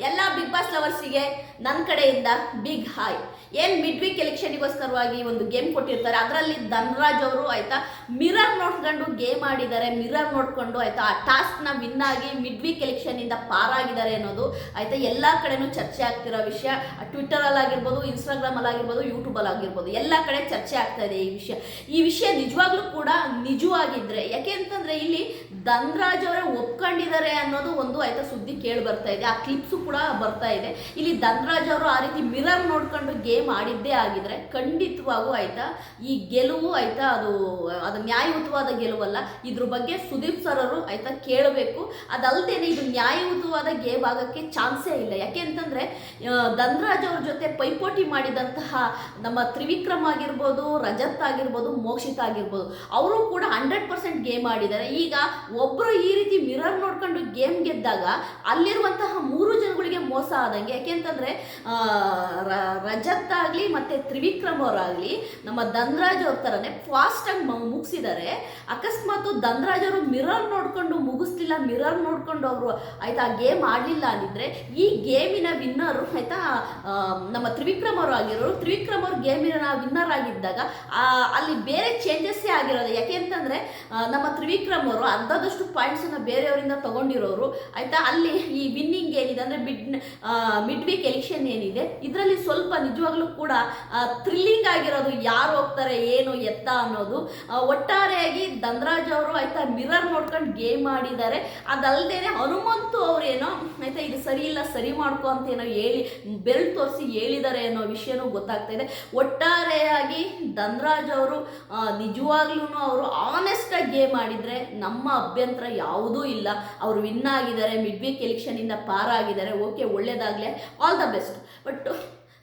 ಎಲ್ಲ big boss ಲವರ್ಸಿಗೆ ನನ್ನ ಕಡೆಯಿಂದ ಬಿಗ್ ಹಾಯ್ ಏನು ಮಿಡ್ ವೀಕ್ ಎಲೆಕ್ಷನ್ಗೋಸ್ಕರವಾಗಿ ಒಂದು ಗೇಮ್ ಕೊಟ್ಟಿರ್ತಾರೆ, ಅದರಲ್ಲಿ ಧನರಾಜ್ ಅವರು ಆಯ್ತಾ ಮಿರರ್ ನೋಡ್ಕೊಂಡು ಗೇಮ್ ಆಡಿದ್ದಾರೆ ಮಿರರ್ ನೋಡ್ಕೊಂಡು ಆಯ್ತಾ, ಆ ಟಾಸ್ಕ್ನ ವಿನ್ ಆಗಿ ಮಿಡ್ ವೀಕ್ ಎಲೆಕ್ಷನ್ನಿಂದ ಪಾರಾಗಿದ್ದಾರೆ ಅನ್ನೋದು ಆಯ್ತಾ, ಎಲ್ಲ ಕಡೆನೂ ಚರ್ಚೆ ಆಗ್ತಿರೋ ವಿಷಯ. ಟ್ವಿಟ್ಟರಲ್ಲಿ ಆಗಿರ್ಬೋದು ಇನ್ಸ್ಟಾಗ್ರಾಮಲ್ಲಿ ಆಗಿರ್ಬೋದು ಯೂಟ್ಯೂಬಲ್ಲಿ ಆಗಿರ್ಬೋದು ಎಲ್ಲ ಕಡೆ ಚರ್ಚೆ ಆಗ್ತಾ ಇದೆ ಈ ವಿಷಯ. ಈ ವಿಷಯ ನಿಜವಾಗ್ಲೂ ಕೂಡ ನಿಜವಾಗಿದ್ರೆ, ಯಾಕೆ ಅಂತಂದ್ರೆ ಇಲ್ಲಿ ಧನ್ರಾಜ್ ಅವರೇ ಒಪ್ಕೊಂಡಿದ್ದಾರೆ ಅನ್ನೋದು ಒಂದು ಆಯ್ತಾ ಸುದ್ದಿ ಕೇಳಿ ಬರ್ತಾ ಇದೆ. ಆ ಕ್ಲಿಪ್ಸು ಕೂಡ ಬರ್ತಾ ಇದೆ. ಇಲ್ಲಿ ಧನ್ರಾಜ್ ಅವರು ಆ ರೀತಿ ಮಿರರ್ ನೋಡ್ಕೊಂಡು ಗೇಮ್ ಆಡಿದ್ದೇ ಆಗಿದ್ರೆ ಖಂಡಿತವಾಗೂ ಆಯ್ತಾ? ಈ ಗೆಲುವು ಆಯ್ತಾ? ಅದು ಅದು ನ್ಯಾಯಯುತವಾದ ಗೆಲುವಲ್ಲ? ಇದ್ರ ಬಗ್ಗೆ ಸುದೀಪ್ ಸರ್ ಅವರು ಆಯ್ತಾ ಕೇಳಬೇಕು. ಅದಲ್ಲದೆ ಇದು ನ್ಯಾಯಯುತವಾದ ಗೇಮ್ ಆಗೋಕ್ಕೆ ಚಾನ್ಸೇ ಇಲ್ಲ. ಯಾಕೆ ಅಂತಂದ್ರೆ ಧನ್ರಾಜ್ ಅವ್ರ ಜೊತೆ ಪೈಪೋಟಿ ಮಾಡಿದಂತಹ ನಮ್ಮ ತ್ರಿವಿಕ್ರಮ್ ಆಗಿರ್ಬೋದು ರಜತ್ ಆಗಿರ್ಬೋದು ಮೋಕ್ಷಿತ್ ಆಗಿರ್ಬೋದು ಅವರು ಕೂಡ ಹಂಡ್ರೆಡ್ ಪರ್ಸೆಂಟ್ ಗೇಮ್ ಆಡಿದ್ದಾರೆ ಈಗ ಒಬ್ಬರು ಈ ರೀತಿ ಮಿರರ್ ನೋಡ್ಕೊಂಡು ಗೇಮ್ ಗೆದ್ದಾಗ ಅಲ್ಲಿರುವಂತಹ ಮೂರು ಜನಗಳಿಗೆ ಮೋಸ ಆದಂಗೆ ಯಾಕೆಂತಂದ್ರೆ ಆ, ರಜತ್ ಆಗಲಿ ಮತ್ತು ತ್ರಿವಿಕ್ರಮ್ ಅವರಾಗಲಿ, ನಮ್ಮ ಧನ್ರಾಜ್ ಅವ್ರ ಥರನೇ ಫಾಸ್ಟಾಗಿ ಮುಗಿಸಿದ್ದಾರೆ ಅಕಸ್ಮಾತ್ ಧನ್ರಾಜ್ ಅವರು ಮಿರರ್ ನೋಡಿಕೊಂಡು ಮುಗಿಸ್ಲಿಲ್ಲ ಮಿರರ್ ನೋಡ್ಕೊಂಡು ಅವರು ಆಯ್ತಾ ಗೇಮ್ ಆಡಲಿಲ್ಲ ಅಂದಿದ್ರೆ, ಈ ಗೇಮಿನ ವಿನ್ನರು ಆಯಿತಾ ನಮ್ಮ ತ್ರಿವಿಕ್ರಮ್ ಅವರು ಆಗಿರೋರು. ತ್ರಿವಿಕ್ರಮ್ ಅವ್ರ ಗೇಮಿನ ವಿನ್ನರ್ ಆಗಿದ್ದಾಗ ಅಲ್ಲಿ ಬೇರೆ ಚೇಂಜಸ್ಸೇ ಆಗಿರೋದು ಯಾಕೆ ಅಂತಂದರೆ ನಮ್ಮ ತ್ರಿವಿಕ್ರಮ್ ಅವರು ಅರ್ಧದಷ್ಟು ಪಾಯಿಂಟ್ಸನ್ನು ಬೇರೆಯವರಿಂದ ತಗೊಂಡಿರೋರು. ಆಯಿತಾ, ಅಲ್ಲಿ ಈ ವಿನ್ನಿಂಗ್ ಏನಿದೆ ಅಂದರೆ ಮಿಡ್ ಮಿಡ್ ವೀಕ್ ಎಲೆಕ್ಷನ್ ಏನಿದೆ. ಇದರಲ್ಲಿ ಸ್ವಲ್ಪ ನಿಜವಾಗ್ಲೂ ಕೂಡ ಥ್ರಿಲ್ಲಿಂಗ್ ಆಗಿರೋದು ಯಾರು ಹೋಗ್ತಾರೆ, ಏನು ಎತ್ತ ಅನ್ನೋದು. ಒಟ್ಟಾರೆಯಾಗಿ ಧನ್ರಾಜ್ ಅವರು ಆಯ್ತಾ ಮಿರರ್ ನೋಡ್ಕೊಂಡು ಗೇಮ್ ಆಡಿದ್ದಾರೆ. ಅದಲ್ದೇನೆ ಹನುಮಂತು ಅವರೇನೋ, ಆಯ್ತಾ ಇದು ಸರಿ ಇಲ್ಲ, ಸರಿ ಮಾಡ್ಕೊ ಅಂತ ಏನೋ ಹೇಳಿ, ಬೆಲ್ ತೋರಿಸಿ ಹೇಳಿದ್ದಾರೆ ಅನ್ನೋ ವಿಷಯನೂ ಗೊತ್ತಾಗ್ತಾ ಇದೆ. ಒಟ್ಟಾರೆಯಾಗಿ ಧನ್ರಾಜ್ ಅವರು ನಿಜವಾಗ್ಲೂ ಅವರು ಆನೆಸ್ಟ್ ಆಗಿ ಗೇಮ್ ಆಡಿದ್ರೆ ನಮ್ಮ ಅಭ್ಯಂತರ ಯಾವುದೂ ಇಲ್ಲ. ಅವರು ವಿನ್ ಆಗಿದ್ದಾರೆ ಮಿಡ್ ವೀಕ್ ಎಲೆಕ್ಷನಿಂದ ಪಾರಾಗಿದ್ದಾರೆ. ಓಕೆ, ಒಳ್ಳೇದಾಗಲಿ ಆಲ್ ದ ಬೆಸ್ಟ್ ಬಟ್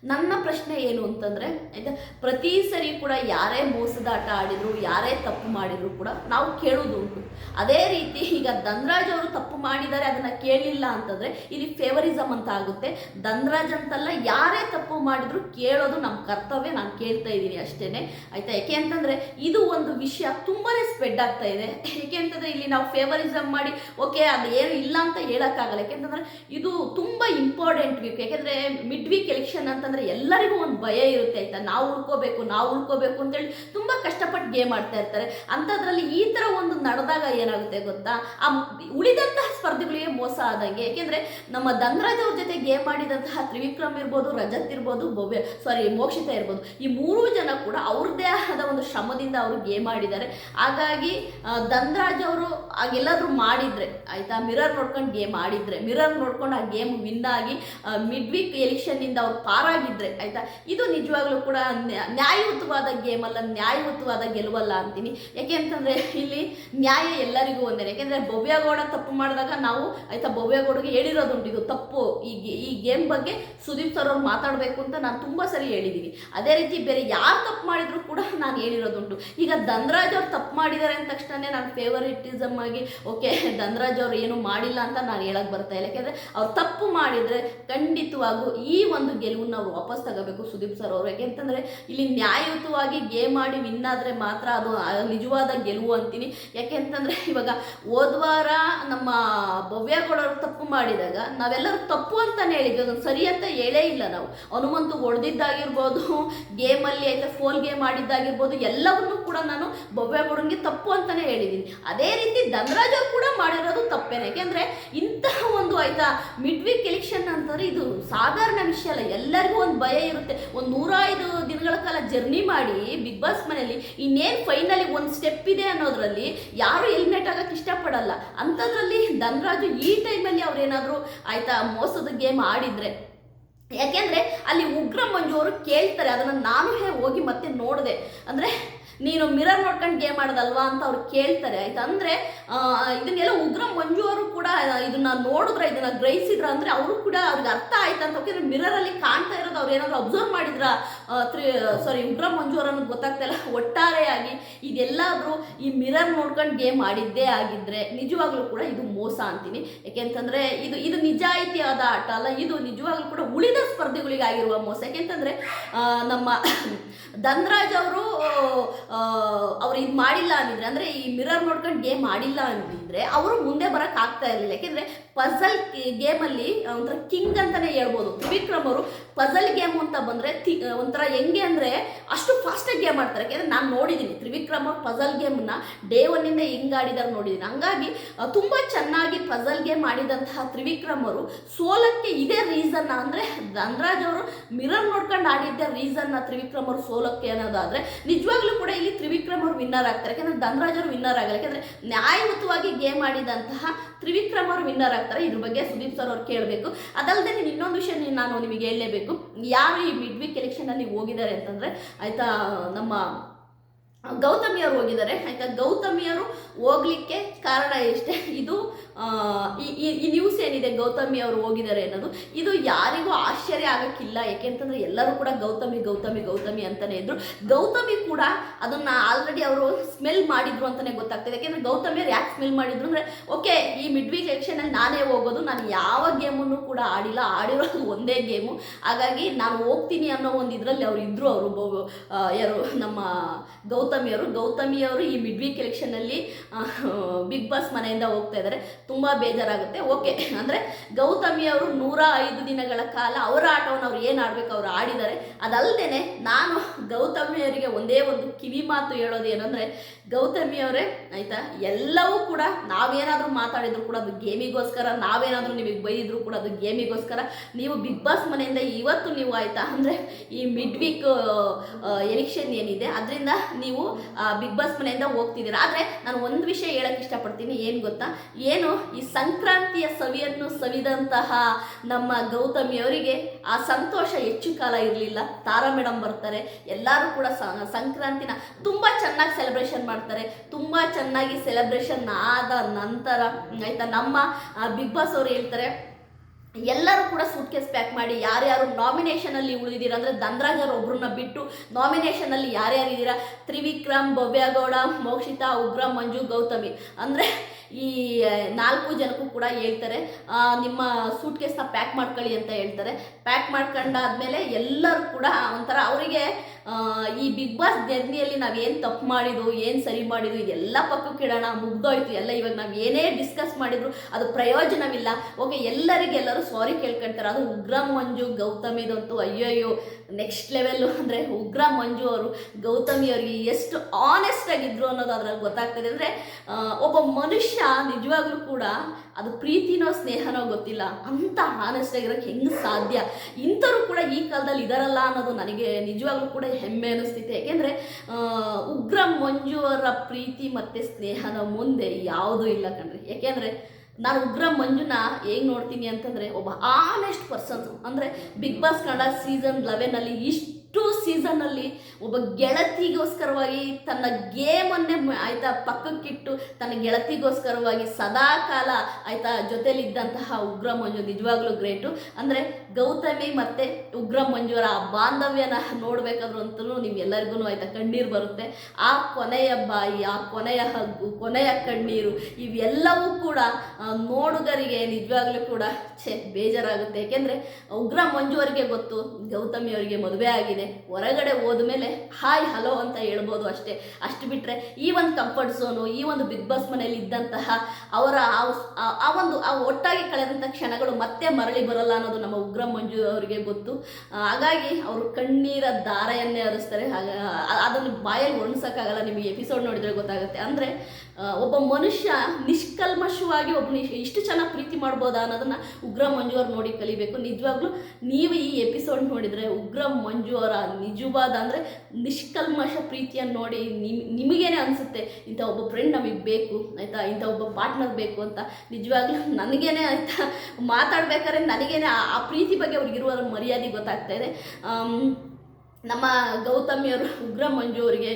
ನನ್ನ ಪ್ರಶ್ನೆ ಏನು ಅಂತಂದರೆ ಆಯಿತಾ ಪ್ರತಿ ಸರಿ ಕೂಡ ಯಾರೇ ಮೋಸದ ಆಟ ಆಡಿದ್ರು, ಯಾರೇ ತಪ್ಪು ಮಾಡಿದ್ರು ಕೂಡ ನಾವು ಕೇಳೋದುಂಟು ಅದೇ ರೀತಿ ಈಗ ಧನ್ರಾಜ್ ಅವರು ತಪ್ಪು ಮಾಡಿದ್ದಾರೆ, ಅದನ್ನು ಕೇಳಿಲ್ಲ ಅಂತಂದರೆ ಇಲ್ಲಿ ಫೇವರಿಸಮ್ ಅಂತ ಆಗುತ್ತೆ. ಧನ್ರಾಜ್ ಅಂತಲ್ಲ, ಯಾರೇ ತಪ್ಪು ಮಾಡಿದ್ರು ಕೇಳೋದು ನಮ್ಮ ಕರ್ತವ್ಯ, ನಾನು ಕೇಳ್ತಾ ಇದ್ದೀನಿ ಅಷ್ಟೇ ಆಯ್ತಾ? ಯಾಕೆ ಅಂತಂದರೆ, ಇದು ಒಂದು ವಿಷಯ ತುಂಬಾ ಸ್ಪ್ರೆಡ್ ಆಗ್ತಾ ಇದೆ. ಯಾಕೆ ಅಂತಂದರೆ, ಇಲ್ಲಿ ನಾವು ಫೇವರಿಸಮ್ ಮಾಡಿ, ಓಕೆ, ಅದು ಏನು ಇಲ್ಲ ಅಂತ ಹೇಳೋಕ್ಕಾಗಲ್ಲ. ಯಾಕೆಂತಂದ್ರೆ ಇದು ತುಂಬ ಇಂಪಾರ್ಟೆಂಟ್ ವೀಕ್ ಯಾಕೆಂದರೆ ಮಿಡ್ ವೀಕ್ ಎಲೆಕ್ಷನ್ ಅಂತಂದರೆ ಎಲ್ಲರಿಗೂ ಒಂದು ಭಯ ಇರುತ್ತೆ ಆಯ್ತಾ? ನಾವು ಉಳ್ಕೋಬೇಕು ನಾವು ಉಳ್ಕೋಬೇಕು ಅಂತೇಳಿ ತುಂಬ ಕಷ್ಟಪಟ್ಟು ಗೇಮ್ ಆಡ್ತಾ ಇರ್ತಾರೆ. ಅಂಥದ್ರಲ್ಲಿ ಈ ಥರ ಒಂದು ನಡೆದಾಗ ಏನಾಗುತ್ತೆ ಗೊತ್ತಾ? ಆ ಉಳಿದಂತಹ ಸ್ಪರ್ಧಿಗಳಿಗೆ ಮೋಸ ಆದಂಗೆ, ಯಾಕೆಂದ್ರೆ ನಮ್ಮ ಧನರಾಜ್ ಅವ್ರ ಜೊತೆ ಗೇಮ್ ಆಡಿದಂತಹ ತ್ರಿವಿಕ್ರಮ್ ಇರ್ಬೋದು, ರಜತ್ ಇರ್ಬೋದು, ಭವ್ಯ ಸಾರಿ ಮೋಕ್ಷಿತ ಇರ್ಬೋದು, ಈ ಮೂರು ಜನ ಕೂಡ ಅವ್ರದ್ದೇ ಆದ ಒಂದು ಶ್ರಮದಿಂದ ಅವರು ಗೇಮ್ ಆಡಿದ್ದಾರೆ. ಹಾಗಾಗಿ ಧನರಾಜ್ ಅವರು ಹಾಗೆಲ್ಲಾದ್ರೂ ಮಾಡಿದ್ರೆ, ಆಯ್ತಾ? ಮಿರರ್ ನೋಡ್ಕೊಂಡು ಗೇಮ್ ಆಡಿದ್ರೆ ಮಿರರ್ ನೋಡ್ಕೊಂಡು ಆ ಗೇಮ್ ವಿನ್ ಆಗಿ ಮಿಡ್ ವೀಕ್ ಎಲೆಕ್ಷನ್ನಿಂದ ಅವ್ರು ಪಾರಾಗಿದ್ರೆ ಆಯ್ತಾ? ಇದು ನಿಜವಾಗ್ಲೂ ಕೂಡ ನ್ಯಾ- ನ್ಯಾಯಯುತವಾದ ಗೇಮ್ ಅಲ್ಲ, ನ್ಯಾಯಯುತವಾದ ಗೆಲುವಲ್ಲ ಅಂತೀನಿ. ಯಾಕೆ ಅಂತಂದ್ರೆ ಇಲ್ಲಿ ನ್ಯಾಯ ಎಲ್ಲರಿಗೂ ಒಂದೇ. ಯಾಕೆಂದ್ರೆ ಭವ್ಯಗೌಡ ತಪ್ಪು ಮಾಡಿದಾಗ ನಾವು, ಆಯ್ತಾ, ಭವ್ಯಗೌಡಗೆ ಹೇಳಿರೋದುಂಟು, ಇದು ತಪ್ಪು. ಈ ಈ ಗೇಮ್ ಬಗ್ಗೆ ಸುದೀಪ್ ಸರ್ ಅವ್ರು ಮಾತಾಡಬೇಕು ಅಂತ ನಾನು ತುಂಬ ಸರಿ ಹೇಳಿದ್ದೀನಿ ಅದೇ ರೀತಿ ಬೇರೆ ಯಾರು ತಪ್ಪು ಮಾಡಿದ್ರು ಕೂಡ ನಾನು ಹೇಳಿರೋದುಂಟು. ಈಗ ಧನ್ರಾಜ್ ಅವ್ರು ತಪ್ಪು ಮಾಡಿದ್ದಾರೆ ಅಂದ ತಕ್ಷಣನೇ ನಾನು ಫೇವರಿಟಿಸಮ್ ಆಗಿ, ಓಕೆ, ಧನ್ರಾಜ್ ಅವ್ರು ಏನು ಮಾಡಿಲ್ಲ ಅಂತ ನಾನು ಹೇಳಕ್ ಬರ್ತಾ ಇಲ್ಲ. ಯಾಕೆಂದ್ರೆ ಅವ್ರು ತಪ್ಪು ಮಾಡಿದ್ರೆ ಖಂಡಿತವಾಗೂ ಈ ಒಂದು ಗೆಲುವನ್ನು ಅವ್ರು ವಾಪಸ್ ತಗೋಬೇಕು ಸುದೀಪ್ ಸರ್ ಅವರು ಯಾಕೆಂತಂದ್ರೆ ಇಲ್ಲಿ ನ್ಯಾಯಯುತವಾಗಿ ಗೇಮ್ ಮಾಡಿ ವಿನ್ ಆದ್ರೆ ಮಾತ್ರ ಅದು ನಿಜವಾದ ಗೆಲುವು ಅಂತೀನಿ. ಯಾಕೆಂತಂದ್ರೆ ಇವಾಗ ಹೋದ್ವಾರ ನಮ್ಮ ಭವ್ಯಗೌಡರು ತಪ್ಪು ಮಾಡಿದಾಗ ನಾವೆಲ್ಲರೂ ತಪ್ಪು ಅಂತಾನೆ ಹೇಳಿದ್ವಿ. ಅದನ್ನು ಸರಿ ಅಂತ ಹೇಳೇ ಇಲ್ಲ ನಾವು. ಹನುಮಂತು ಹೊಡೆದಿದ್ದಾಗಿರ್ಬೋದು ಗೇಮಲ್ಲಿ ಆಯ್ತಾ ಫೋನ್ ಗೇಮ್ ಆಡಿದ್ದಾಗಿರ್ಬೋದು, ಎಲ್ಲವನ್ನೂ ಕೂಡ ನಾನು ಭವ್ಯಗೌಡನಿಗೆ ತಪ್ಪು ಅಂತಾನೆ ಹೇಳಿದ್ದೀನಿ. ಅದೇ ರೀತಿ ಧನರಾಜ ಕೂಡ ಮಾಡಿರೋದು ತಪ್ಪೇನೆ. ಯಾಕೆಂದ್ರೆ ಇಂತಹ ಒಂದು ಆಯ್ತಾ ಮಿಡ್ ವೀಕ್ ಎಲೆಕ್ಷನ್ ಅಂತಂದ್ರೆ ಇದು ಸಾಧಾರಣ ವಿಷಯ ಅಲ್ಲ. ಎಲ್ಲರಿಗೂ ಒಂದು ಭಯ ಇರುತ್ತೆ. ಒಂದು ನೂರೈದು ದಿನಗಳ ಕಾಲ ಜರ್ನಿ ಮಾಡಿ ಬಿಗ್ ಬಾಸ್ ಮನೆಯಲ್ಲಿ ಇನ್ನೇನು ಫೈನಲಿ ಒಂದು ಸ್ಟೆಪ್ ಇದೆ ಅನ್ನೋದ್ರಲ್ಲಿ ಯಾರು ಎಲಿಮಿನೇಟ್ ಆಗಕ್ಕೆ ಇಷ್ಟಪಡಲ್ಲ. ಅಂಥದ್ರಲ್ಲಿ ಧನರಾಜು ಈ ಟೈಮಲ್ಲಿ ಅವ್ರೇನಾದರೂ ಆಯಿತಾ ಮೋಸದ ಗೇಮ್ ಆಡಿದರೆ. ಯಾಕೆಂದ್ರೆ ಅಲ್ಲಿ ಉಗ್ರ ಮಂಜು ಅವರು ಕೇಳ್ತಾರೆ, ಅದನ್ನು ನಾನು ಹೋಗಿ ಮತ್ತೆ ನೋಡಿದೆ. ಅಂದ್ರೆ ನೀನು ಮಿರರ್ ನೋಡ್ಕೊಂಡು ಗೇಮ್ ಆಡೋದಲ್ವಾ ಅಂತ ಅವ್ರು ಕೇಳ್ತಾರೆ. ಆಯ್ತಾ? ಅಂದ್ರೆ ಇದನ್ನೆಲ್ಲ ಉಗ್ರ ಮಂಜು ಅವರು ಕೂಡ, ಇದನ್ನ ನೋಡಿದ್ರೆ, ಇದನ್ನ ಗ್ರಹಿಸಿದ್ರ ಅಂದ್ರೆ ಅವರು ಕೂಡ ಅವ್ರಿಗೆ ಅರ್ಥ ಆಯ್ತು ಅಂತ ಓಕೆ ಮಿರರ್ ಅಲ್ಲಿ ಕಾಣ್ತಾ ಇರೋದು ಅವ್ರು ಏನಾದ್ರು ಅಬ್ಸರ್ವ್ ಮಾಡಿದ್ರ? ಸಾರಿ ಉಗ್ರ ಮಂಜು ಅವರನ್ನು ಗೊತ್ತಾಗ್ತಾ ಇಲ್ಲ. ಒಟ್ಟಾರೆಯಾಗಿ ಇದೆಲ್ಲಾದರೂ ಈ ಮಿರರ್ ನೋಡ್ಕೊಂಡು ಗೇಮ್ ಆಡಿದ್ದೇ ಆಗಿದ್ರೆ ನಿಜವಾಗ್ಲೂ ಕೂಡ ಇದು ಮೋಸ ಅಂತೀನಿ. ಯಾಕೆಂತಂದ್ರೆ, ಇದು ಇದು ನಿಜಾಯಿತಿಯಾದ ಆಟ ಅಲ್ಲ, ಇದು ನಿಜವಾಗ್ಲೂ ಕೂಡ ಉಳಿದ ಸ್ಪರ್ಧೆಗಳಿಗಾಗಿರುವ ಮೋಸ. ಯಾಕೆಂತಂದ್ರೆ ನಮ್ಮ ಧನ್ರಾಜ್ ಅವರು ಅವ್ರು ಇದು ಮಾಡಿಲ್ಲ ಅಂದಿದ್ರೆ, ಅಂದ್ರೆ ಈ ಮಿರರ್ ನೋಡ್ಕೊಂಡು ಗೇಮ್ ಆಡಿಲ್ಲ ಅಂದಿದ್ರೆ, ಅವರು ಮುಂದೆ ಬರಕ್ ಆಗ್ತಾ ಇರಲಿಲ್ಲ. ಯಾಕೆಂದ್ರೆ ಪಜಲ್ ಗೇಮಲ್ಲಿ ಒಂಥರ ಕಿಂಗ್ ಅಂತಾನೆ ಹೇಳ್ಬೋದು. ತ್ರಿವಿಕ್ರಮ್ ಅವರು ಪಜಲ್ ಗೇಮ್ ಅಂತ ಬಂದ್ರೆ ಒಂಥರ ಹೆಂಗೆ ಅಂದ್ರೆ ಅಷ್ಟು ಫಾಸ್ಟಾಗಿ ಗೇಮ್ ಆಡ್ತಾರೆ. ಯಾಕಂದ್ರೆ ನಾನು ನೋಡಿದ್ದೀನಿ ತ್ರಿವಿಕ್ರಮ್ ಅವ್ರ ಪಜಲ್ ಗೇಮ್ನ ಡೇ ಒನ್ನಿಂದ ಹೆಂಗ್ ಆಡಿದಾರ ನೋಡಿದ್ದೀನಿ ಹಂಗಾಗಿ ತುಂಬಾ ಚೆನ್ನಾಗಿ ಪಜಲ್ ಗೇಮ್ ಆಡಿದಂತಹ ತ್ರಿವಿಕ್ರಮ್ ಅವರು ಸೋಲಕ್ಕೆ ಇದೇ ರೀಸನ್ ಅಂದ್ರೆ ಧನ್ರಾಜ್ ಅವರು ಮಿರರ್ ನೋಡ್ಕೊಂಡು ಆಡಿದ್ದ ರೀಸನ್ ತ್ರಿವಿಕ್ರಮ್ ಅವರು ಸೋಲಕ್ಕೆ ಅನ್ನೋದಾದ್ರೆ, ನಿಜವಾಗ್ಲೂ ಕೂಡ ಇಲ್ಲಿ ತ್ರಿವಿಕ್ರಮ್ ಅವರು ವಿನ್ನರ್ ಆಗ್ತಾರೆ. ಯಾಕಂದ್ರೆ ಧನ್ರಾಜ್ ಅವರು ವಿನ್ನರ್ ಆಗಲ್ಲ. ಯಾಕಂದ್ರೆ ನ್ಯಾಯಯುತವಾಗಿ ಗೇಮ್ ಆಡಿದಂತಹ ತ್ರಿವಿಕ್ರಮ್ ಅವರು ವಿನ್ನರ್ ಆಗ್ತಾರೆ. ಇದ್ರ ಬಗ್ಗೆ ಸುದೀಪ್ ಸರ್ ಅವ್ರು ಕೇಳಬೇಕು. ಅದಲ್ಲದೆ ನೀನು ಇನ್ನೊಂದು ವಿಷಯ ನಾನು ನಿಮಗೆ ಹೇಳಲೇಬೇಕು. ಯಾರು ಈ ಮಿಡ್ ವೀಕ್ ಎಲೆಕ್ಷನ್ ಅಲ್ಲಿ ಹೋಗಿದ್ದಾರೆ ಅಂತಂದ್ರೆ, ಆಯ್ತಾ, ನಮ್ಮ ಗೌತಮಿ ಅವರು ಹೋಗಿದ್ದಾರೆ. ಆಯ್ತಾ? ಗೌತಮಿಯವರು ಹೋಗ್ಲಿಕ್ಕೆ ಕಾರಣ ಎಷ್ಟೇ? ಇದು ಈ ನ್ಯೂಸ್ ಏನಿದೆ ಗೌತಮಿ ಅವರು ಹೋಗಿದ್ದಾರೆ ಅನ್ನೋದು. ಇದು ಯಾರಿಗೂ ಆಶ್ಚರ್ಯ ಆಗಕ್ಕಿಲ್ಲ. ಯಾಕೆಂತಂದ್ರೆ ಎಲ್ಲರೂ ಕೂಡ ಗೌತಮಿ ಗೌತಮಿ ಗೌತಮಿ ಅಂತಾನೆ ಇದ್ರು. ಗೌತಮಿ ಕೂಡ ಅದನ್ನ ಆಲ್ರೆಡಿ ಅವರು ಸ್ಮೆಲ್ ಮಾಡಿದ್ರು ಅಂತಾನೆ ಗೊತ್ತಾಗ್ತದೆ. ಯಾಕೆಂದ್ರೆ ಗೌತಮಿ ಅವ್ರು ಯಾಕೆ ಸ್ಮೆಲ್ ಮಾಡಿದ್ರು ಅಂದ್ರೆ, ಓಕೆ, ಈ ಮಿಡ್ ವೀಕ್ ಎಲೆಕ್ಷನ್ ಅಲ್ಲಿ ನಾನೇ ಹೋಗೋದು. ನಾನು ಯಾವ ಗೇಮನ್ನು ಕೂಡ ಆಡಿಲ್ಲ. ಆಡಿರೋದು ಒಂದೇ ಗೇಮು ಹಾಗಾಗಿ ನಾನು ಹೋಗ್ತೀನಿ ಅನ್ನೋ ಒಂದು ಇದರಲ್ಲಿ ಅವ್ರು ಇದ್ದರು ಅವರು ಯಾರು, ನಮ್ಮ ಗೌತಮಿಯವರು ಗೌತಮಿಯವರು ಈ ಮಿಡ್ ವೀಕ್ ಎಲೆಕ್ಷನಲ್ಲಿ ಬಿಗ್ ಬಾಸ್ ಮನೆಯಿಂದ ಹೋಗ್ತಾ ಇದ್ದಾರೆ. ತುಂಬ ಬೇಜಾರಾಗುತ್ತೆ. ಓಕೆ ಅಂದರೆ ಗೌತಮಿಯವರು ನೂರ ಐದು ದಿನಗಳ ಕಾಲ ಅವರ ಆಟವನ್ನು ಅವ್ರು ಏನು ಆಡಬೇಕು ಅವ್ರು ಆಡಿದ್ದಾರೆ. ಅದಲ್ಲದೆ ನಾನು ಗೌತಮಿ ಅವರಿಗೆ ಒಂದೇ ಒಂದು ಕಿವಿ ಮಾತು ಹೇಳೋದು ಏನಂದರೆ ಗೌತಮಿಯವರೇ ಆಯಿತಾ, ಎಲ್ಲವೂ ಕೂಡ ನಾವೇನಾದರೂ ಮಾತಾಡಿದ್ರು ಕೂಡ ಅದು ಗೇಮಿಗೋಸ್ಕರ, ನಾವೇನಾದರೂ ನಿಮಗೆ ಬೈದಿದ್ರು ಕೂಡ ಅದು ಗೇಮಿಗೋಸ್ಕರ, ನೀವು ಬಿಗ್ ಬಾಸ್ ಮನೆಯಿಂದ ಇವತ್ತು ನೀವು ಆಯಿತಾ ಅಂದರೆ ಈ ಮಿಡ್ ವೀಕ್ ಎಲೆಕ್ಷನ್ ಏನಿದೆ, ಅದರಿಂದ ನೀವು ಬಿಗ್ ಬಾಸ್ ಮನೆಯಿಂದ ಹೋಗ್ತಿದ್ದೀರಾ. ಆದರೆ ನಾನು ಒಂದು ವಿಷಯ ಹೇಳಕ್ಕೆ ಇಷ್ಟಪಡ್ತೀನಿ. ಏನು ಗೊತ್ತಾ? ಏನು ಈ ಸಂಕ್ರಾಂತಿಯ ಸವಿಯನ್ನು ಸವಿದಂತಹ ನಮ್ಮ ಗೌತಮಿ ಅವರಿಗೆ ಆ ಸಂತೋಷ ಹೆಚ್ಚು ಕಾಲ ಇರಲಿಲ್ಲ. ತಾರಾ ಮೇಡಮ್ ಬರ್ತಾರೆ. ಎಲ್ಲರೂ ಕೂಡ ಸಂಕ್ರಾಂತಿನ ತುಂಬ ಚೆನ್ನಾಗಿ ಸೆಲೆಬ್ರೇಷನ್ ಮಾಡ್ತಾರೆ. ತುಂಬ ಚೆನ್ನಾಗಿ ಸೆಲೆಬ್ರೇಷನ್ ಆದ ನಂತರ, ಆಯಿತಾ, ನಮ್ಮ ಬಿಗ್ ಬಾಸ್ ಅವರು ಹೇಳ್ತಾರೆ ಎಲ್ಲರೂ ಕೂಡ ಸೂಟ್ ಕೇಸ್ ಪ್ಯಾಕ್ ಮಾಡಿ, ಯಾರ್ಯಾರು ನಾಮಿನೇಷನಲ್ಲಿ ಉಳಿದಿದ್ದೀರ ಅಂದರೆ ದಂದ್ರಾಜರ್ ಒಬ್ಬರನ್ನ ಬಿಟ್ಟು ನಾಮಿನೇಷನಲ್ಲಿ ಯಾರ್ಯಾರು ಇದ್ದೀರಾ? ತ್ರಿವಿಕ್ರಮ್, ಭವ್ಯಗೌಡ, ಮೋಕ್ಷಿತಾ, ಉಗ್ರ, ಮಂಜು, ಗೌತಮಿ. ಅಂದರೆ ಈ ನಾಲ್ಕು ಜನಕ್ಕೂ ಕೂಡ ಹೇಳ್ತಾರೆ ನಿಮ್ಮ ಸೂಟ್ ಕೇಸ್ನ ಪ್ಯಾಕ್ ಮಾಡ್ಕೊಳ್ಳಿ ಅಂತ ಹೇಳ್ತಾರೆ. ಪ್ಯಾಕ್ ಮಾಡ್ಕೊಂಡಾದ್ಮೇಲೆ ಎಲ್ಲರೂ ಕೂಡ ಒಂಥರ ಅವರಿಗೆ ಈ ಬಿಗ್ ಬಾಸ್ ಜರ್ನಿಯಲ್ಲಿ ನಾವು ಏನು ತಪ್ಪು ಮಾಡಿದ್ವು, ಏನು ಸರಿ ಮಾಡಿದ್ವು, ಇದೆಲ್ಲ ಪಕ್ಕಕ್ಕೆ ಇಡೋಣ, ಮುಗ್ದೋಯ್ತು, ಎಲ್ಲ ಇವಾಗ ನಾವು ಏನೇ ಡಿಸ್ಕಸ್ ಮಾಡಿದ್ರು, ಅದು ಪ್ರಯೋಜನವಿಲ್ಲ. ಓಕೆ ಎಲ್ಲರಿಗೆಲ್ಲರೂ ಸಾರಿ ಕೇಳ್ಕೊಳ್ತಾರೆ ಅದು ಉಗ್ರ ಮಂಜು ಗೌತಮಿದಂತೂ ಅಯ್ಯಯ್ಯೋ ನೆಕ್ಸ್ಟ್ ಲೆವೆಲ್ಲು ಅಂದರೆ ಉಗ್ರ ಮಂಜು ಅವರು, ಗೌತಮಿ ಅವರಿಗೆ ಎಷ್ಟು ಆನೆಸ್ಟ್ ಆಗಿದ್ರು ಅನ್ನೋದು ಅದ್ರಲ್ಲಿ ಗೊತ್ತಾಗ್ತದೆ. ಅಂದರೆ ಒಬ್ಬ ಮನುಷ್ಯ ನಿಜವಾಗ್ಲೂ ಕೂಡ ಅದು ಪ್ರೀತಿನೋ ಸ್ನೇಹನೋ ಗೊತ್ತಿಲ್ಲ. ಅಂತ ಆನೆಸ್ಟ್ ಆಗಿರೋಕ್ಕೆ ಹೆಂಗೆ ಸಾಧ್ಯ? ಇಂಥವ್ರು ಕೂಡ ಈ ಕಾಲದಲ್ಲಿ ಇದಾರಲ್ಲ ಅನ್ನೋದು ನನಗೆ ನಿಜವಾಗ್ಲೂ ಕೂಡ ಹೆಮ್ಮೆ ಅನಿಸ್ತಿದೆ. ಯಾಕೆಂದರೆ ಉಗ್ರ ಮಂಜುವರ ಪ್ರೀತಿ ಮತ್ತು ಸ್ನೇಹದ ಮುಂದೆ ಯಾವುದೂ ಇಲ್ಲ ಕಣ್ರಿ. ಯಾಕೆಂದರೆ, ನಾನು ಉಗ್ರ ಮಂಜುನ ಹೇಗೆ ನೋಡ್ತೀನಿ ಅಂತಂದರೆ, ಒಬ್ಬ ಆನೆಸ್ಟ್ ಪರ್ಸನ್ಸು ಅಂದರೆ ಬಿಗ್ ಬಾಸ್ ಕನ್ನಡ ಸೀಸನ್ ಲೆವೆನಲ್ಲಿ ಇಷ್ಟು ಸೀಸನ್ನಲ್ಲಿ ಒಬ್ಬ ಗೆಳತಿಗೋಸ್ಕರವಾಗಿ ತನ್ನ ಗೇಮನ್ನೇ ಆಯ್ತಾ, ಪಕ್ಕಕ್ಕಿಟ್ಟು ತನ್ನ ಗೆಳತಿಗೋಸ್ಕರವಾಗಿ ಸದಾ ಕಾಲ ಆಯ್ತಾ ಜೊತೆಲಿದ್ದಂತಹ ಉಗ್ರ ಮಂಜು ನಿಜವಾಗ್ಲೂ ಗ್ರೇಟು ಅಂದರೆ ಗೌತಮಿ ಮತ್ತು ಉಗ್ರ ಮಂಜುರ ಆ ಬಾಂಧವ್ಯನ ನೋಡ್ಬೇಕಾದ್ರು ಅಂತೂ ನಿಮ್ಗೆಲ್ಲರಿಗೂ ಆಯ್ತಾ ಕಣ್ಣೀರು ಬರುತ್ತೆ. ಆ ಕೊನೆಯ ಬಾಯಿ, ಆ ಕೊನೆಯ ಹಗ್ಗು, ಕೊನೆಯ ಕಣ್ಣೀರು ಇವೆಲ್ಲವೂ ಕೂಡ ನೋಡುಗರಿಗೆ ನಿಜವಾಗ್ಲೂ ಕೂಡ ಛೇ, ಬೇಜಾರಾಗುತ್ತೆ. ಏಕೆಂದರೆ ಉಗ್ರ ಮಂಜುವರಿಗೆ ಗೊತ್ತು, ಗೌತಮಿ ಅವರಿಗೆ ಮದುವೆ ಆಗಿದೆ. ಹೊರಗಡೆ ಹೋದ ಮೇಲೆ ಹಾಯ್, ಹಲೋ ಅಂತ ಹೇಳ್ಬೋದು ಅಷ್ಟೇ. ಅಷ್ಟು ಬಿಟ್ಟರೆ ಈ ಒಂದು ಕಂಫರ್ಟ್ ಝೋನು ಈ ಒಂದು ಬಿಗ್ ಬಾಸ್ ಮನೆಯಲ್ಲಿ ಇದ್ದಂತಹ ಅವರ ಆ ಒಂದು, ಆ ಒಟ್ಟಾಗಿ ಕಳೆದಂಥ ಕ್ಷಣಗಳು ಮತ್ತೆ ಮರಳಿ ಬರಲ್ಲ ಅನ್ನೋದು ನಮ್ಮ ಉಗ್ರ ಮಂಜು ಅವರಿಗೆ ಗೊತ್ತು. ಹಾಗಾಗಿ ಅವರು ಕಣ್ಣೀರ ದಾರೆಯನ್ನೇ ಹರಿಸ್ತಾರೆ ಹಾಗ, ಅದನ್ನು ಬಾಯಲ್ಲಿ ಒಣಸಕ್ಕಾಗಲ್ಲ ನಿಮಗೆ ಎಪಿಸೋಡ್ ನೋಡಿದ್ರೆ ಗೊತ್ತಾಗುತ್ತೆ. ಅಂದರೆ ಒಬ್ಬ ಮನುಷ್ಯ ನಿಷ್ಕಲ್ಮಶವಾಗಿ ಒಬ್ಬನ ಇಷ್ಟು ಚೆನ್ನಾಗಿ ಪ್ರೀತಿ ಮಾಡ್ಬೋದಾ ಅನ್ನೋದನ್ನ ಉಗ್ರ ಮಂಜು ಅವ್ರು ನೋಡಿ ಕಲಿಬೇಕು. ನಿಜವಾಗ್ಲೂ ನೀವು ಈ ಎಪಿಸೋಡ್ ನೋಡಿದರೆ ಉಗ್ರ ಮಂಜು ಅವರ ನಿಜವಾದ ಅಂದರೆ ನಿಷ್ಕಲ್ಮಶ ಪ್ರೀತಿಯನ್ನು ನೋಡಿ ನಿಮ್ ನಿಮಗೇನೆ ಅನಿಸುತ್ತೆ, ಇಂಥ ಒಬ್ಬ ಫ್ರೆಂಡ್ ನಮಗೆ ಬೇಕು, ಆಯಿತಾ? ಇಂಥ ಒಬ್ಬ ಪಾರ್ಟ್ನರ್ ಬೇಕು ಅಂತ. ನಿಜವಾಗ್ಲೂ ನನಗೇನೆ ಆಯಿತಾ? ಮಾತಾಡ್ಬೇಕಾದ್ರೆ ನನಗೇನೆ ಆ- ಪ್ರೀತಿ ಬಗ್ಗೆ ಅವ್ರಿಗಿರುವ ಮರ್ಯಾದೆ ಗೊತ್ತಾಗ್ತಾ ಇದೆ. ನಮ್ಮ ಗೌತಮಿಯವರು ಉಗ್ರ ಮಂಜು ಅವರಿಗೆ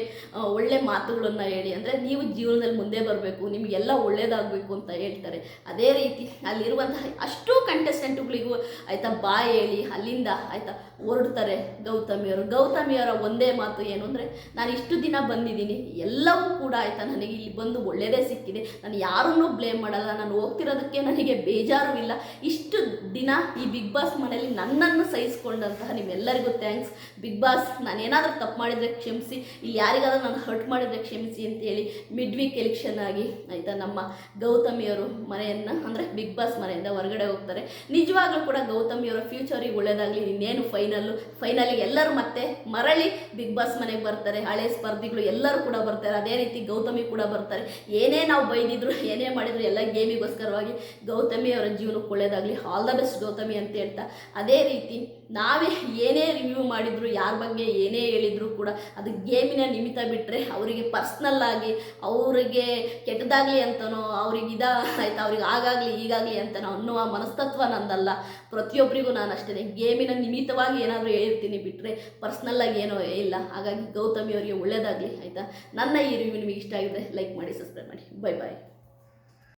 ಒಳ್ಳೆ ಮಾತುಗಳನ್ನು ಹೇಳಿ, ಅಂದರೆ ನೀವು ಜೀವನದಲ್ಲಿ ಮುಂದೆ ಬರಬೇಕು, ನಿಮಗೆಲ್ಲ ಒಳ್ಳೇದಾಗಬೇಕು ಅಂತ ಹೇಳ್ತಾರೆ. ಅದೇ ರೀತಿ ಅಲ್ಲಿರುವಂತಹ ಅಷ್ಟು ಕಂಟೆಸ್ಟೆಂಟ್ಗಳಿಗೂ ಆಯಿತಾ ಬಾಯ್ ಹೇಳಿ, ಅಲ್ಲಿಂದ ಆಯಿತಾ ಹೊರಡ್ತಾರೆ ಗೌತಮಿಯವರು ಗೌತಮಿಯವರ ಒಂದೇ ಮಾತು ಏನು ಅಂದರೆ, ನಾನು ಇಷ್ಟು ದಿನ ಬಂದಿದ್ದೀನಿ, ಎಲ್ಲವೂ ಕೂಡ ಆಯಿತಾ ನನಗೆ ಇಲ್ಲಿ ಬಂದು ಒಳ್ಳೆಯದೇ ಸಿಕ್ಕಿದೆ. ನಾನು ಯಾರನ್ನೂ ಬ್ಲೇಮ್ ಮಾಡಲ್ಲ, ನಾನು ಹೋಗ್ತಿರೋದಕ್ಕೆ ನನಗೆ ಬೇಜಾರು ಇಲ್ಲ. ಇಷ್ಟು ದಿನ ಈ ಬಿಗ್ ಬಾಸ್ ಮನೆಯಲ್ಲಿ ನನ್ನನ್ನು ಸಹಿಸ್ಕೊಂಡಂತಹ ನಿಮ್ಮೆಲ್ಲರಿಗೂ ಥ್ಯಾಂಕ್ಸ್ ಬಿಗ್ ಬಾಸ್ ನಾನು ಏನಾದರೂ ತಪ್ಪು ಮಾಡಿದರೆ ಕ್ಷಮಿಸಿ ಇಲ್ಲಿ ಯಾರಿಗಾದರೂ ನಾನು ಹರ್ಟ್ ಮಾಡಿದರೆ ಕ್ಷಮಿಸಿ ಅಂತೇಳಿ ಮಿಡ್ ವೀಕ್ ಎಲೆಕ್ಷನ್ ಆಗಿ ಆಯಿತಾ ನಮ್ಮ ಗೌತಮಿಯವರು ಮನೆಯನ್ನು, ಅಂದರೆ ಬಿಗ್ ಬಾಸ್ ಮನೆಯಿಂದ ಹೊರಗಡೆ ಹೋಗ್ತಾರೆ. ನಿಜವಾಗ್ಲೂ ಕೂಡ ಗೌತಮಿಯವರ ಫ್ಯೂಚರಿಗೆ ಒಳ್ಳೆಯದಾಗಲಿ ಇನ್ನೇನು ಫೈನಲ್ಲು ಫೈನಲಿಗೆ ಎಲ್ಲರೂ ಮತ್ತೆ ಮರಳಿ ಬಿಗ್ ಬಾಸ್ ಮನೆಗೆ ಬರ್ತಾರೆ. ಹಳೆ ಸ್ಪರ್ಧಿಗಳು ಎಲ್ಲರೂ ಕೂಡ ಬರ್ತಾರೆ. ಅದೇ ರೀತಿ ಗೌತಮಿ ಕೂಡ ಬರ್ತಾರೆ. ಏನೇ ನಾವು ಬೈದಿದ್ರು, ಏನೇ ಮಾಡಿದ್ರು ಎಲ್ಲ ಗೇಮಿಗೋಸ್ಕರವಾಗಿ ಗೌತಮಿಯವರ ಜೀವನಕ್ಕೆ ಒಳ್ಳೆಯದಾಗಲಿ ಆಲ್ ದ ಬೆಸ್ಟ್ ಗೌತಮಿ ಅಂತ ಹೇಳ್ತಾ. ಅದೇ ರೀತಿ ನಾವೇ ಏನೇ ರಿವ್ಯೂ ಮಾಡಿದ್ರು ಯಾರ ಬಗ್ಗೆ ಏನೇ ಹೇಳಿದ್ರು ಕೂಡ ಅದು ಗೇಮಿನ ನಿಮಿತ್ತ ಬಿಟ್ಟರೆ ಅವರಿಗೆ ಪರ್ಸ್ನಲ್ ಆಗಿ ಅವರಿಗೆ ಕೆಟ್ಟದಾಗಲಿ ಅಂತನೋ, ಅವ್ರಿಗೆ ಇದ ಆಯ್ತಾ ಅವ್ರಿಗೆ ಆಗಾಗಲಿ ಈಗಾಗಲಿ ಅಂತನೋ ಅನ್ನುವ ಮನಸ್ತತ್ವ ನಂದಲ್ಲ. ಪ್ರತಿಯೊಬ್ಬರಿಗೂ ನಾನು ಅಷ್ಟೇ ಗೇಮಿನ ನಿಮಿತ್ತವಾಗಿ ಏನಾದರೂ ಹೇಳಿರ್ತೀನಿ ಬಿಟ್ಟರೆ ಪರ್ಸ್ನಲ್ಲಾಗಿ ಏನೋ ಇಲ್ಲ. ಹಾಗಾಗಿ ಗೌತಮಿ ಅವರಿಗೆ ಒಳ್ಳೆಯದಾಗಲಿ ಆಯಿತಾ? ನನ್ನ ಈ ರಿವ್ಯೂ ನಿಮಗೆ ಇಷ್ಟ ಆಗಿದ್ರೆ ಲೈಕ್ ಮಾಡಿ ಸಬ್ಸ್ಕ್ರೈಬ್ ಮಾಡಿ. Bye bye